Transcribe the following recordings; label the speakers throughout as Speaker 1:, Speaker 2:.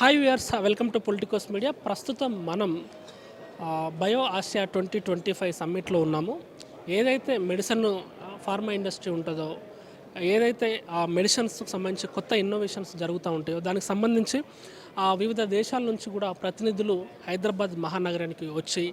Speaker 1: Hi viewers welcome to Politicos media ప్రస్తుతం మనం bio Asia twenty twenty five సమ్మిట్లో ఉన్నాము. ఏదైతే మెడిసిన్ ఫార్మా ఇండస్ట్రీ ఉంటుందో ఏదైతే ఆ మెడిసిన్స్కి సంబంధించి కొత్త ఇన్నోవేషన్స్ జరుగుతూ ఉంటాయో దానికి సంబంధించి ఆ వివిధ దేశాల నుంచి కూడా ప్రతినిధులు హైదరాబాద్ మహానగరానికి వచ్చి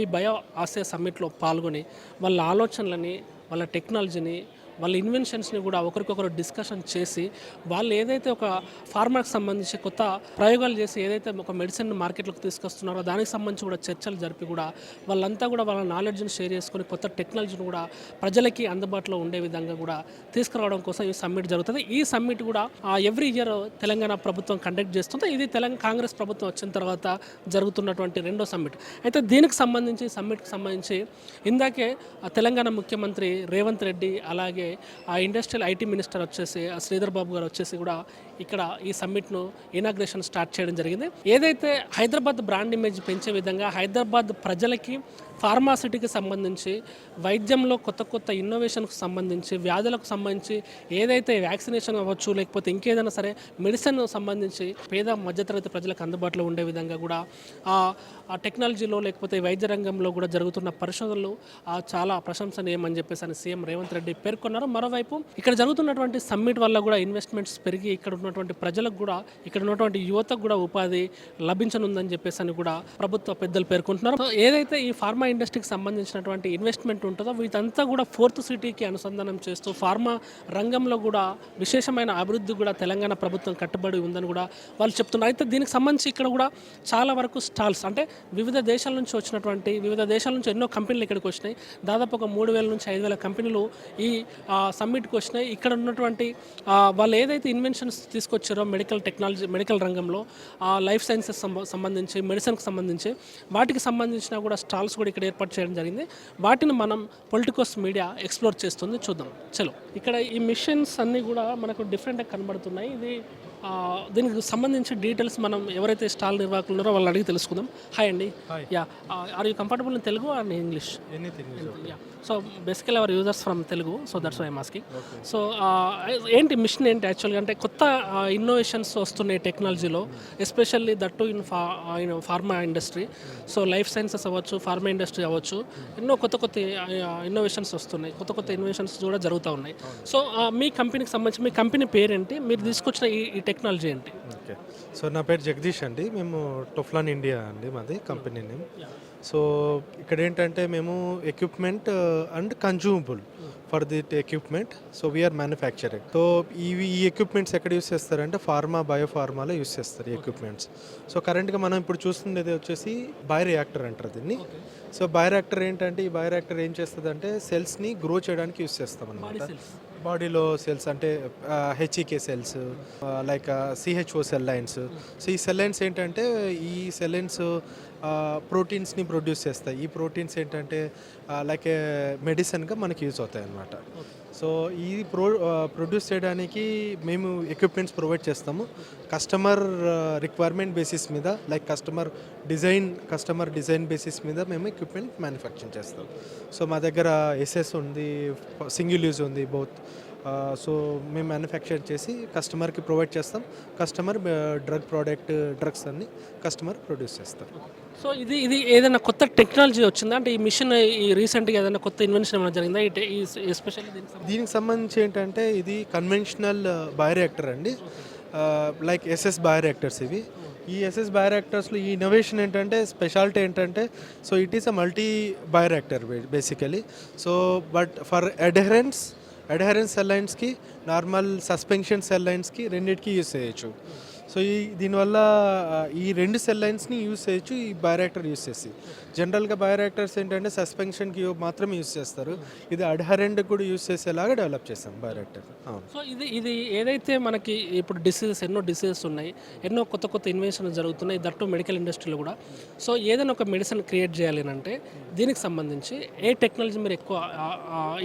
Speaker 1: ఈ బయో ఆసియా సమ్మిట్లో పాల్గొని వాళ్ళ ఆలోచనలని వాళ్ళ టెక్నాలజీని వాళ్ళ ఇన్వెన్షన్స్ని కూడా ఒకరికొకరు డిస్కషన్ చేసి వాళ్ళు ఏదైతే ఒక ఫార్మాకి సంబంధించి కొత్త ప్రయోగాలు చేసి ఏదైతే ఒక మెడిసిన్ మార్కెట్లోకి తీసుకొస్తున్నారో దానికి సంబంధించి కూడా చర్చలు జరిపి కూడా వాళ్ళంతా కూడా వాళ్ళ నాలెడ్జ్ని షేర్ చేసుకొని కొత్త టెక్నాలజీని కూడా ప్రజలకి అందుబాటులో ఉండే విధంగా కూడా తీసుకురావడం కోసం ఈ సమ్మిట్ జరుగుతుంది. ఈ సమ్మిట్ కూడా ఎవ్రీ ఇయర్ తెలంగాణ ప్రభుత్వం కండక్ట్ చేస్తుంది? ఇది తెలంగాణ కాంగ్రెస్ ప్రభుత్వం వచ్చిన తర్వాత జరుగుతున్నటువంటి రెండో సమ్మిట్ అయితే దీనికి సంబంధించి సమ్మిట్కి సంబంధించి ఇందాకే తెలంగాణ ముఖ్యమంత్రి రేవంత్ రెడ్డి అలాగే ఆ ఇండస్ట్రియల్ ఐటీ మినిస్టర్ వచ్చేసి ఆ శ్రీధర్ బాబు గారు వచ్చేసి కూడా ఇక్కడ ఈ సమ్మిట్ను ఇనాగ్రేషన్ స్టార్ట్ చేయడం జరిగింది. ఏదైతే హైదరాబాద్ బ్రాండ్ ఇమేజ్ పెంచే విధంగా హైదరాబాద్ ప్రజలకి ఫార్మాసిటీకి సంబంధించి వైద్యంలో కొత్త కొత్త ఇన్నోవేషన్కు సంబంధించి వ్యాధులకు సంబంధించి ఏదైతే వ్యాక్సినేషన్ అవ్వచ్చు లేకపోతే ఇంకేదైనా సరే మెడిసిన్ సంబంధించి పేద మధ్యతరగతి ప్రజలకు అందుబాటులో ఉండే విధంగా కూడా ఆ టెక్నాలజీలో లేకపోతే వైద్య రంగంలో కూడా జరుగుతున్న పరిశోధనలు చాలా ప్రశంసనీయమని చెప్పేసి అని సీఎం రేవంత్ రెడ్డి పేర్కొన్నారు. మరోవైపు ఇక్కడ జరుగుతున్నటువంటి సమ్మిట్ వల్ల కూడా ఇన్వెస్ట్మెంట్స్ పెరిగి ఇక్కడ ఉన్నటువంటి ప్రజలకు కూడా ఇక్కడ ఉన్నటువంటి యువతకు కూడా ఉపాధి లభించనుందని చెప్పేసి అని కూడా ప్రభుత్వ పెద్దలు పేర్కొంటున్నారు. సో ఏదైతే ఈ ఫార్మా ఇండస్ట్రీకి సంబంధించినటువంటి ఇన్వెస్ట్మెంట్ ఉంటుందో వీటంతా కూడా ఫోర్త్ సిటీకి అనుసంధానం చేస్తూ ఫార్మా రంగంలో కూడా విశేషమైన అభివృద్ధి కూడా తెలంగాణ ప్రభుత్వం కట్టుబడి ఉందని కూడా వాళ్ళు చెప్తున్నారు. అయితే దీనికి సంబంధించి ఇక్కడ కూడా చాలా వరకు స్టాల్స్ అంటే వివిధ దేశాల నుంచి వచ్చినటువంటి వివిధ దేశాల నుంచి ఎన్నో కంపెనీలు ఇక్కడికి వచ్చినాయి. దాదాపు ఒక మూడు వేల నుంచి ఐదు వేల కంపెనీలు ఈ సమ్మిట్కి వచ్చినాయి. ఇక్కడ ఉన్నటువంటి వాళ్ళు ఏదైతే ఇన్వెన్షన్స్ తీసుకొచ్చారో మెడికల్ టెక్నాలజీ మెడికల్ రంగంలో ఆ లైఫ్ సైన్సెస్ సంబంధించి మెడిసిన్కి సంబంధించి వాటికి సంబంధించిన కూడా స్టాల్స్ కూడా ఇక్కడ ఏర్పాటు చేయడం జరిగింది. వాటిని మనం పొలిటికోస్ మీడియా ఎక్స్ప్లోర్ చేస్తుంది. చూద్దాం. చలో. ఇక్కడ ఈ మిషన్స్ అన్నీ కూడా మనకు డిఫరెంట్గా కనబడుతున్నాయి. ఇది దీనికి సంబంధించి డీటెయిల్స్ మనం ఎవరైతే స్టాల్ నిర్వాహకులు ఉన్నారో వాళ్ళు అడిగి తెలుసుకుందాం. హాయ్ అండి. Yeah are you comfortable in Telugu and English
Speaker 2: anything
Speaker 1: yeah so basically our users from Telugu so that's why masking so ఏంటి మిషన్ ఏంటి యాక్చువల్గా అంటే కొత్త ఇన్నోవేషన్స్ వస్తున్నాయి టెక్నాలజీలో ఎస్పెషల్లీ దట్టు ఇన్ ఫా in pharma industry so life sciences అవ్వచ్చు pharma industry అవ్వచ్చు ఎన్నో కొత్త కొత్త ఇన్నోవేషన్స్ వస్తున్నాయి. కొత్త కొత్త ఇన్నోవేషన్స్ కూడా జరుగుతూ ఉన్నాయి. సో మీ కంపెనీకి సంబంధించి మీ కంపెనీ పేరేంటి? మీరు తీసుకొచ్చిన ఈ టెక్నాలజీ ఏంటి
Speaker 2: ఓకే. సో నా పేరు జగదీష్ అండి. మేము టొఫ్లాన్ ఇండియా అండి మాది కంపెనీ నేమ్. సో ఇక్కడ ఏంటంటే మేము equipment and consumable for the equipment so we are manufacturing so ఇవి ఈ ఎక్విప్మెంట్స్ ఎక్కడ యూస్ చేస్తారంటే ఫార్మా బయో ఫార్మాలో యూస్ చేస్తారు ఈ ఎక్విప్మెంట్స్ సో కరెంట్గా మనం ఇప్పుడు చూస్తుంది వచ్చేసి బయో రియాక్టర్ అంటారు దీన్ని. సో బయో రియాక్టర్ ఏంటంటే ఈ బయో రియాక్టర్ ఏం చేస్తుంది అంటే సెల్స్ని గ్రో చేయడానికి యూస్ చేస్తాం అనమాట బాడీలో సెల్స్ అంటే HEK cells like CHO cell lines so ఈ సెల్ లైన్స్ ఏంటంటే ఈ సెల్ లైన్స్ ప్రోటీన్స్ని ప్రొడ్యూస్ చేస్తాయి. ఈ ప్రోటీన్స్ ఏంటంటే లైక్ మెడిసిన్గా మనకి యూజ్ అవుతాయి అన్నమాట సో ఈ ప్రో ప్రొడ్యూస్ చేయడానికి మేము ఎక్విప్మెంట్స్ ప్రొవైడ్ చేస్తాము. కస్టమర్ రిక్వైర్మెంట్ బేసిస్ మీద like customer design customer design basis మీద మేము ఎక్విప్మెంట్ మ్యానుఫ్యాక్చరింగ్ చేస్తాం. సో మా దగ్గర ఎస్ఎస్ ఉంది సింగిల్ యూజ్ ఉంది బౌత్. సో మేము మ్యానుఫ్యాక్చర్ చేసి కస్టమర్కి ప్రొవైడ్ చేస్తాం. కస్టమర్ డ్రగ్ ప్రోడక్ట్ డ్రగ్స్ అన్ని కస్టమర్ ప్రొడ్యూస్ చేస్తారు.
Speaker 1: సో ఇది ఇది ఏదైనా కొత్త టెక్నాలజీ వచ్చిందా? అంటే ఈ మిషన్ ఈ రీసెంట్గా ఏదైనా కొత్త ఇన్వెన్షన్ ఏమైనా జరిగిందా? ఎస్పెషల్లీ సంబంధించి?
Speaker 2: దీనికి సంబంధించి ఏంటంటే ఇది కన్వెన్షనల్ బయోరియాక్టర్ అండి. లైక్ ఎస్ఎస్ బయోరియాక్టర్స్ ఇవి. ఈ ఎస్ఎస్ బయోరియాక్టర్స్లో ఈ ఇన్నోవేషన్ ఏంటంటే స్పెషాలిటీ ఏంటంటే so it is a multi bioreactor basically so but for adherence adherence cell లైన్స్కి normal suspension cell లైన్స్కి రెండింటికి యూస్ చేయొచ్చు. సో ఈ దీనివల్ల ఈ రెండు సెల్ లైన్స్ని యూస్ చేయొచ్చు ఈ బయోరియాక్టర్ యూస్ చేసి. జనరల్గా బయోరియాక్టర్స్ ఏంటంటే సస్పెన్షన్కి మాత్రం యూస్ చేస్తారు. ఇది అడ్హరెంట్ కూడా యూస్ చేసేలాగా డెవలప్ చేస్తాం బయోరియాక్టర్. అవును.
Speaker 1: సో ఇది ఇది ఏదైతే మనకి ఇప్పుడు డిసీజెస్ ఎన్నో డిసీజెస్ ఉన్నాయి ఎన్నో కొత్త కొత్త ఇన్వెన్షన్స్ జరుగుతున్నాయి దట్టు మెడికల్ ఇండస్ట్రీలో కూడా. సో ఏదైనా ఒక మెడిసిన్ క్రియేట్ చేయాలి అంటే దీనికి సంబంధించి ఏ టెక్నాలజీ మీరు ఎక్కువ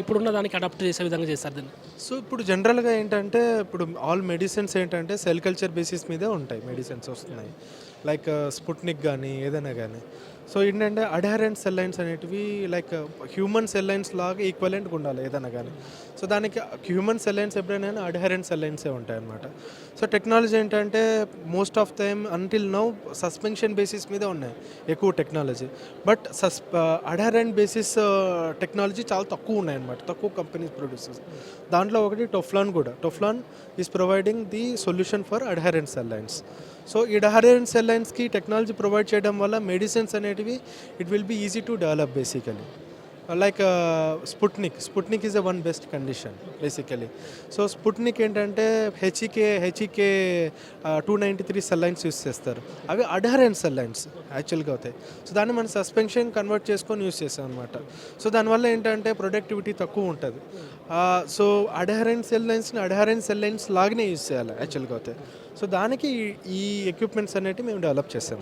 Speaker 1: ఇప్పుడున్న దానికి అడాప్ట్ చేసే విధంగా చేస్తారు దీన్ని?
Speaker 2: సో ఇప్పుడు జనరల్గా ఏంటంటే ఇప్పుడు ఆల్ మెడిసిన్స్ ఏంటంటే సెల్ కల్చర్ బేసిస్ మీదే ఉంటాయి మెడిసిన్స్ వస్తున్నాయి. లైక్ స్పుట్నిక్ కానీ ఏదైనా కానీ సో ఏంటంటే అడహరెంట్ సెల్ లైన్స్ అనేటివి లైక్ హ్యూమన్ సెల్ లైన్స్ లాగా ఈక్వలెంట్గా ఉండాలి ఏదైనా కానీ సో దానికి హ్యూమన్ సెల్ లైన్స్ ఎప్పుడైనా అడ్హరెంట్ సెల్ లైన్సే ఉంటాయి అనమాట సో టెక్నాలజీ ఏంటంటే most of time until now suspension basis మీద ఉన్నాయి ఎక్కువ technology but సస్ adherent basis technology చాలా తక్కువ ఉన్నాయన్నమాట తక్కువ కంపెనీస్ ప్రొడ్యూసర్స్ దాంట్లో ఒకటి టొఫ్లాన్ కూడా. Tofflon is providing the solution for adherent cell lines so ఈ అడ్హరెంట్ సెల్ లైన్స్కి టెక్నాలజీ ప్రొవైడ్ చేయడం వల్ల మెడిసిన్స్ అనేటివి it will be easy to develop basically like Sputnik Sputnik is a one best condition basically so Sputnik ఏంటంటే HEK HEK two ninety three cell lines use చేస్తారు. అవి అడహరెన్ సెల్లైన్స్ యాక్చువల్గా అవుతాయి. So దాన్ని మనం సస్పెన్షన్ కన్వర్ట్ చేసుకొని యూస్ చేస్తాం అనమాట సో దానివల్ల ఏంటంటే ప్రొడక్టివిటీ తక్కువ ఉంటుంది. సో అడహరెంట్ సెల్ లైన్స్ని అడహరెంట్ సెల్ లైన్స్ లాగానే యూస్ చేయాలి యాక్చువల్గా అవుతాయి సో దానికి ఈ- ఎక్విప్మెంట్స్ అనేవి మేము డెవలప్ చేసాము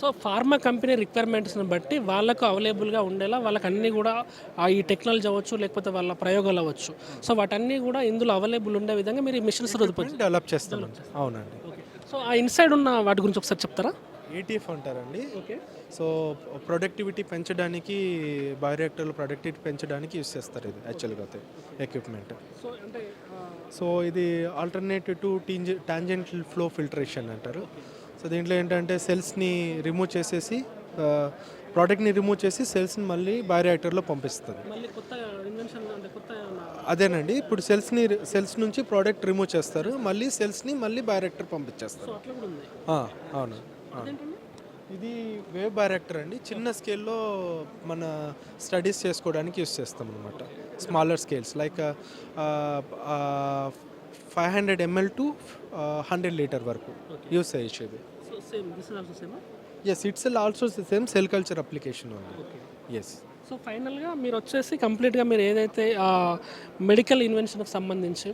Speaker 1: సో ఫార్మా కంపెనీ రిక్వైర్మెంట్స్ని బట్టి వాళ్ళకు అవైలబుల్గా ఉండేలా వాళ్ళకి అన్నీ కూడా ఈ టెక్నాలజీ అవ్వచ్చు లేకపోతే వాళ్ళ ప్రయోగాలు అవ్వచ్చు. సో వాటన్నీ కూడా ఇందులో అవైలబుల్ ఉండే విధంగా మీరు ఈ మిషన్స్
Speaker 2: డెవలప్ చేస్తామండి. అవునండి.
Speaker 1: ఓకే సో ఆ ఇన్సైడ్ ఉన్న వాటి గురించి ఒకసారి చెప్తారా?
Speaker 2: ఏటీఎఫ్ అంటారండి.
Speaker 1: ఓకే.
Speaker 2: సో ప్రొడక్టివిటీ పెంచడానికి బయోరియాక్టర్లు ప్రొడక్టివిటీ పెంచడానికి యూస్ చేస్తారు ఇది యాక్చువల్గా అయితే ఎక్విప్మెంట్.
Speaker 1: సో అంటే
Speaker 2: సో ఇది ఆల్టర్నేటివ్ టు టీంజ టాంజెంటల్ ఫ్లో ఫిల్టరేషన్ అంటారు. సో దీంట్లో ఏంటంటే సెల్స్ని రిమూవ్ చేసేసి ప్రోడక్ట్ని రిమూవ్ చేసి సెల్స్ని మళ్ళీ బయోరియాక్టర్లో పంపిస్తుంది. అదేనండి ఇప్పుడు సెల్స్ని సెల్స్ నుంచి ప్రోడక్ట్ రిమూవ్ చేస్తారు మళ్ళీ సెల్స్ని మళ్ళీ బయోరియాక్టర్ పంపించేస్తారు. అవును. ఇది వేవ్ బయోరియాక్టర్ అండి. చిన్న స్కేల్లో మన స్టడీస్ చేసుకోవడానికి యూస్ చేస్తాం అనమాట smaller scales like five hundred ML to hundred litre వరకు use
Speaker 1: same
Speaker 2: yes it's also same cell culture application ఉంది ఎస్
Speaker 1: సో ఫైనల్గా మీరు వచ్చేసి కంప్లీట్గా మీరు ఏదైతే మెడికల్ ఇన్వెన్షన్కి సంబంధించి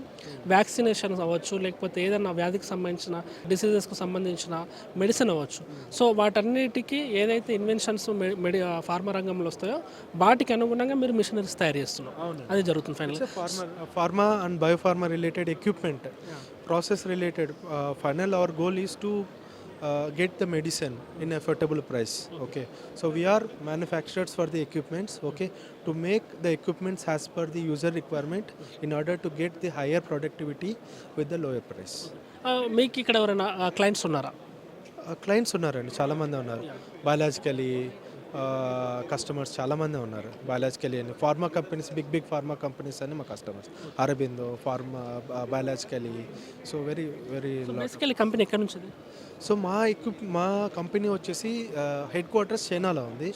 Speaker 1: వ్యాక్సినేషన్స్ అవ్వచ్చు లేకపోతే ఏదైనా వ్యాధికి సంబంధించిన డిసీజెస్కి సంబంధించిన మెడిసిన్ అవ్వచ్చు. సో వాటన్నిటికీ ఏదైతే ఇన్వెన్షన్స్ మెడి ఫార్మా రంగంలో వస్తాయో వాటికి అనుగుణంగా మీరు మిషనరీస్ తయారు చేస్తున్నారు. అది జరుగుతుంది final
Speaker 2: pharma pharma and biopharma related equipment process related final our goal is to get the medicine in affordable price okay so we are manufacturers for the equipments okay to make the equipments as per the user requirement in order to get the higher productivity with the lower price
Speaker 1: మీకు ఇక్కడ ఎవరైనా clients ఉన్నారా
Speaker 2: clients ఉన్నారండి చాలామంది ఉన్నారు biologically customers చాలామంది ఉన్నారు. Biologically అని. Pharma companies big big pharma companies అని మా customers Aurobindo Pharma biologically so very very
Speaker 1: basically company ఎక్కడి నుంచి
Speaker 2: సో మా ఎక్విప్ మా కంపెనీ వచ్చేసి హెడ్ క్వార్టర్స్ చైనాలో ఉంది.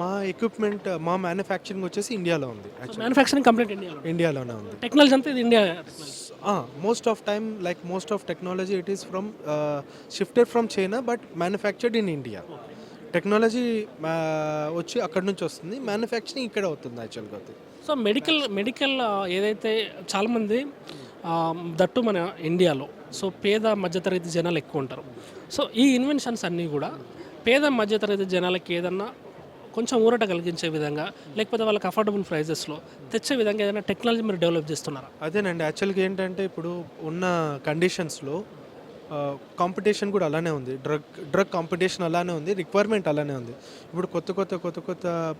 Speaker 2: మా ఎక్విప్మెంట్ మా మ్యానుఫ్యాక్చరింగ్ వచ్చేసి ఇండియాలో ఉంది
Speaker 1: మ్యానుఫ్యాక్చరింగ్ కంప్లీట్ ఇండియాలో
Speaker 2: ఇండియాలోనే ఉంది.
Speaker 1: టెక్నాలజీ అంతా ఇది India
Speaker 2: most of time like most of technology it is from shifted from China but manufactured in India technology వచ్చి అక్కడ నుంచి వస్తుంది. మ్యానుఫ్యాక్చరింగ్ ఇక్కడ అవుతుంది యాక్చువల్గా
Speaker 1: సో మెడికల్ మెడికల్ ఏదైతే చాలామంది దట్టు మన ఇండియాలో సో పేద మధ్యతరగతి జనాలు ఎక్కువ ఉంటారు. సో ఈ ఇన్వెన్షన్స్ అన్నీ కూడా పేద మధ్యతరగతి జనాలకి ఏదన్నా కొంచెం ఊరట కలిగించే విధంగా లేకపోతే వాళ్ళకి అఫోర్డబుల్ ప్రైజెస్లో తెచ్చే విధంగా ఏదైనా టెక్నాలజీ మీరు డెవలప్ చేస్తున్నారా?
Speaker 2: అదేనండి. యాక్చువల్గా ఏంటంటే ఇప్పుడు ఉన్న కండిషన్స్లో కాంపిటీషన్ కూడా అలానే ఉంది. డ్రగ్ డ్రగ్ కాంపిటీషన్ అలానే ఉంది. రిక్వైర్మెంట్ అలానే ఉంది. ఇప్పుడు కొత్త కొత్త కొత్త కొత్త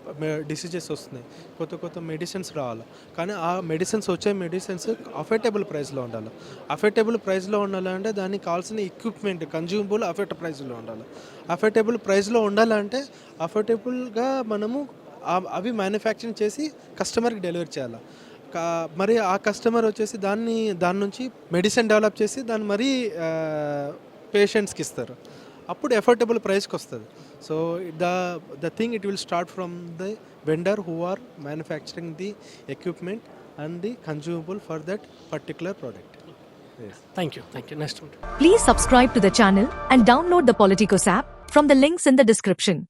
Speaker 2: డిసీజెస్ వస్తున్నాయి. కొత్త కొత్త మెడిసిన్స్ రావాలి? కానీ ఆ మెడిసిన్స్ వచ్చే మెడిసిన్స్ అఫెర్టబుల్ ప్రైస్లో ఉండాలి? అఫెర్టబుల్ ప్రైస్లో ఉండాలంటే దానికి కావాల్సిన ఎక్విప్మెంట్ కన్జ్యూమబుల్ అఫోర్డ్ ప్రైస్లో ఉండాలి? అఫెర్టబుల్ ప్రైస్లో ఉండాలంటే అఫోర్డబుల్గా మనము అవి మ్యానుఫ్యాక్చరింగ్ చేసి కస్టమర్కి డెలివరీ చేయాలి? మరి ఆ కస్టమర్ వచ్చేసి దాన్ని దాని నుంచి మెడిసిన్ డెవలప్ చేసి దాన్ని మరీ పేషెంట్స్కి ఇస్తారు. అప్పుడు ఎఫోర్డబుల్ ప్రైస్కి వస్తుంది. So the the thing it will start from the vendor who are manufacturing the equipment and the consumable for that particular product.
Speaker 1: Thank you thank you next
Speaker 3: Please subscribe to the channel and download the Politicos app from the links in the description.